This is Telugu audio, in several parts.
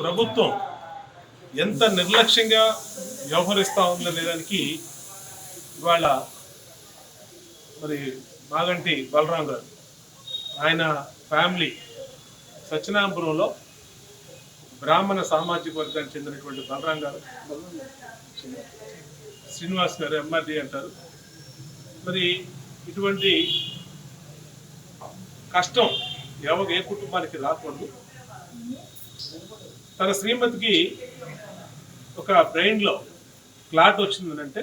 ప్రభుత్వం ఎంత నిర్లక్ష్యంగా వ్యవహరిస్తూ ఉందనే దానికి ఇవాళ మరి మాగంటి బలరాం గారు ఆయన ఫ్యామిలీ సత్యనాపురంలో బ్రాహ్మణ సామాజిక వర్గానికి చెందినటువంటి బలరాం గారు శ్రీనివాస్ గారు ఎంఆర్డి అంటారు. మరి ఇటువంటి కష్టం ఎవరు ఏ కుటుంబానికి రాకూడదు. తన శ్రీమతికి ఒక బ్రెయిన్లో క్లాట్ వచ్చిందనంటే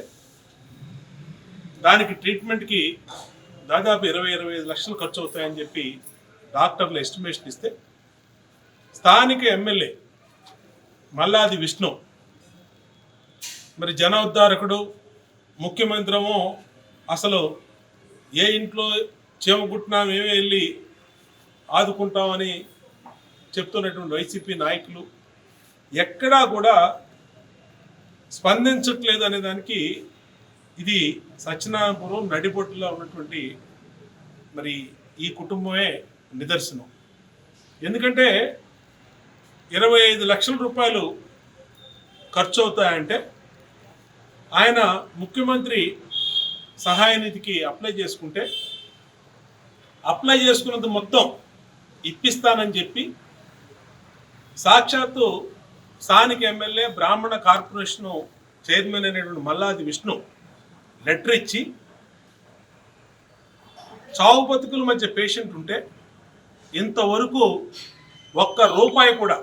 దానికి ట్రీట్మెంట్కి దాదాపు ఇరవై ఇరవై ఐదు లక్షలు ఖర్చు అవుతాయని చెప్పి డాక్టర్లు ఎస్టిమేషన్ ఇస్తే స్థానిక ఎమ్మెల్యే మల్లాది విష్ణు మరి జన ఉద్ధారకుడు ముఖ్యమంత్రము అసలు ఏ ఇంట్లో చేమగుట్టినా మేమే వెళ్ళి ఆదుకుంటామని చెప్తున్నటువంటి వైసీపీ నాయకులు ఎక్కడా కూడా స్పందించట్లేదు అనే దానికి ఇది సత్యనారాయణపురం నడిబొట్టులో ఉన్నటువంటి మరి ఈ కుటుంబమే నిదర్శనం. ఎందుకంటే ఇరవై ఐదు లక్షల రూపాయలు ఖర్చు అవుతాయంటే ఆయన ముఖ్యమంత్రి సహాయ నిధికి అప్లై చేసుకుంటే అప్లై చేసుకున్నది మొత్తం ఇప్పిస్తానని చెప్పి సాక్షాత్తు స్థానిక ఎమ్మెల్యే బ్రాహ్మణ కార్పొరేషన్ చైర్మన్ అయినటువంటి మల్లాది విష్ణు లెటర్ ఇచ్చి చావు బతుకుల మధ్య పేషెంట్ ఉంటే ఇంతవరకు ఒక్క రూపాయి కూడా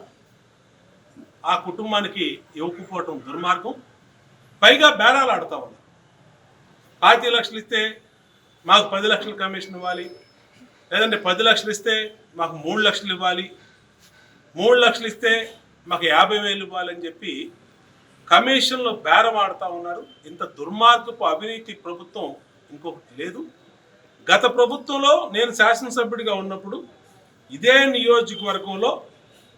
ఆ కుటుంబానికి ఇవ్వకపోవటం దుర్మార్గం. పైగా బేరాలు ఆడుతూ ఉన్నారు. పాతి లక్షలు ఇస్తే మాకు పది లక్షలు కమిషన్ ఇవ్వాలి. లేదంటే పది లక్షలు ఇస్తే మాకు మూడు లక్షలు ఇవ్వాలి. మూడు లక్షలు ఇస్తే మాకు యాభై వేలు ఇవ్వాలని చెప్పి కమిషన్లో బేరం ఆడుతూ ఉన్నారు. ఇంత దుర్మార్గపు అవినీతి ప్రభుత్వం ఇంకొకటి లేదు. గత ప్రభుత్వంలో నేను శాసనసభ్యుడిగా ఉన్నప్పుడు ఇదే నియోజకవర్గంలో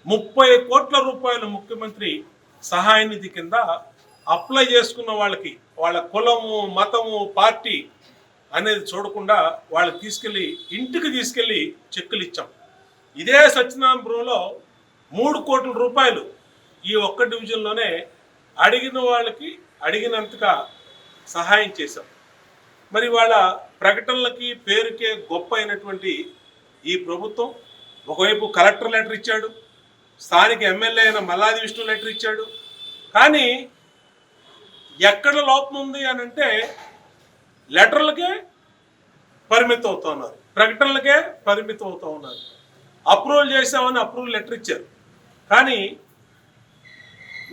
ముప్పై కోట్ల రూపాయల ముఖ్యమంత్రి సహాయ నిధి కింద అప్లై చేసుకున్న వాళ్ళకి వాళ్ళ కులము మతము పార్టీ అనేది చూడకుండా వాళ్ళకి తీసుకెళ్ళి ఇంటికి తీసుకెళ్ళి చెక్కులు ఇచ్చాం. ఇదే సత్యనారాయణపురంలో మూడు కోట్ల రూపాయలు ఈ ఒక్క డివిజన్లోనే అడిగిన వాళ్ళకి అడిగినంతగా సహాయం చేశాం. మరి వాళ్ళ ప్రకటనలకి పేరుకే గొప్ప అయినటువంటి ఈ ప్రభుత్వం ఒకవైపు కలెక్టర్ లెటర్ ఇచ్చాడు స్థానిక ఎమ్మెల్యే అయిన మల్లాది విష్ణు లెటర్ ఇచ్చాడు. కానీ ఎక్కడ లోపం ఉంది అని అంటే లెటర్లకే పరిమితం అవుతా ఉన్నారు ప్రకటనలకే పరిమితం అవుతా ఉన్నారు. అప్రూవల్ చేసామని అప్రూవల్ లెటర్ ఇచ్చారు. కానీ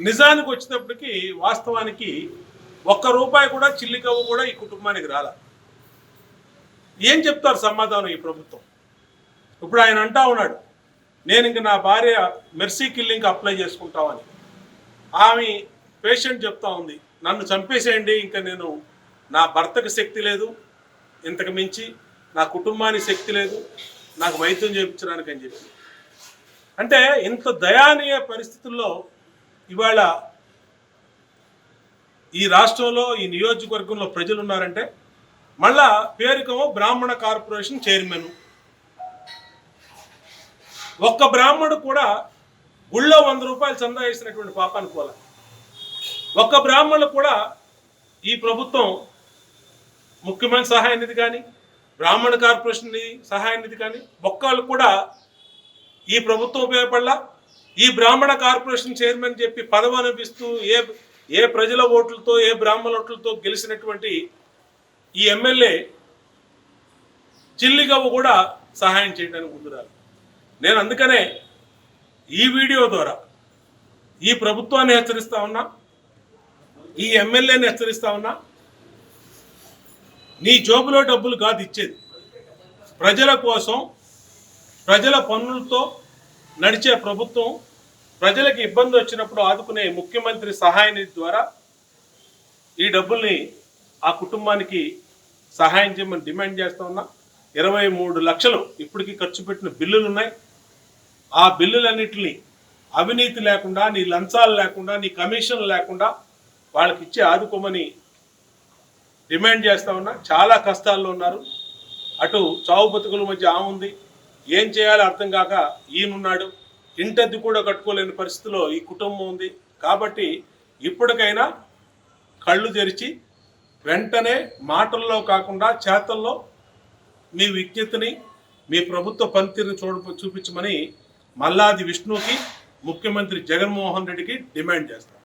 నిజానికి వచ్చినప్పటికీ వాస్తవానికి ఒక్క రూపాయి కూడా చిల్లికవ్వ కూడా ఈ కుటుంబానికి రాల. ఏం చెప్తారు సమాధానం ఈ ప్రభుత్వం? ఇప్పుడు ఆయన అంటా ఉన్నాడు నేను ఇంక నా భార్య మెర్సీ కిల్లింగ్ అప్లై చేసుకుంటామని. ఆమె పేషెంట్ చెప్తా ఉంది నన్ను చంపేసేయండి ఇంకా నేను నా భర్తకు శక్తి లేదు ఇంతకు మించి నా కుటుంబానికి శక్తి లేదు నాకు వైద్యం చేయించడానికి అని చెప్పి. అంటే ఇంత దయానీయ పరిస్థితుల్లో ఇవాళ ఈ రాష్ట్రంలో ఈ నియోజకవర్గంలో ప్రజలు ఉన్నారంటే మళ్ళా పేరుకేమో బ్రాహ్మణ కార్పొరేషన్ చైర్మన్. ఒక్క బ్రాహ్మడు కూడా గుళ్ళో వంద రూపాయలు చందా వేసినటువంటి పాపాన్ని పోల. ఒక్క బ్రాహ్మణులు కూడా ఈ ప్రభుత్వం ముఖ్యమంత్రి సహాయ నిధి కానీ బ్రాహ్మణ కార్పొరేషన్ సహాయ నిధి కానీ ఒక్కళ్ళు కూడా ఈ ప్రభుత్వం ఉపయోగపడలా? ఈ బ్రాహ్మణ కార్పొరేషన్ చైర్మన్ చెప్పి పదవి అనిపిస్తూ ఏ ఏ ప్రజల ఓట్లతో ఏ బ్రాహ్మణ ఓట్లతో గెలిచినటువంటి ఈ ఎమ్మెల్యే చిల్లిగవ్వ కూడా సహాయం చేయడానికి ముందురాలి నేను అందుకనే ఈ వీడియో ద్వారా ఈ ప్రభుత్వాన్ని హెచ్చరిస్తా ఉన్నా ఈ ఎమ్మెల్యేని హెచ్చరిస్తా ఉన్నా నీ జోబులో డబ్బులు కాదు ఇచ్చేది. ప్రజల కోసం ప్రజల పనులతో నడిచే ప్రభుత్వం ప్రజలకు ఇబ్బంది వచ్చినప్పుడు ఆదుకునే ముఖ్యమంత్రి సహాయ నిధి ద్వారా ఈ డబ్బుల్ని ఆ కుటుంబానికి సహాయం చేయమని డిమాండ్ చేస్తా ఉన్నా. ఇరవై మూడు లక్షలు ఇప్పటికీ ఖర్చు పెట్టిన బిల్లులు ఉన్నాయి ఆ బిల్లులన్నిటిని అవినీతి లేకుండా నీ లంచాలు లేకుండా నీ కమిషన్ లేకుండా వాళ్ళకి ఇచ్చి ఆదుకోమని డిమాండ్ చేస్తా ఉన్నా. చాలా కష్టాల్లో ఉన్నారు. అటు చావు బతుకుల మధ్య ఆ ఉంది ఏం చేయాలో అర్థం కాక ఈయనున్నాడు. ఇంటద్దు కూడా కట్టుకోలేని పరిస్థితిలో ఈ కుటుంబం ఉంది. కాబట్టి ఇప్పటికైనా కళ్ళు తెరిచి వెంటనే మాటల్లో కాకుండా చేతల్లో మీ విజ్ఞతని మీ ప్రభుత్వ పనితీరుని చూడ చూపించమని మల్లాది విష్ణుకి ముఖ్యమంత్రి జగన్మోహన్ రెడ్డికి డిమాండ్ చేస్తారు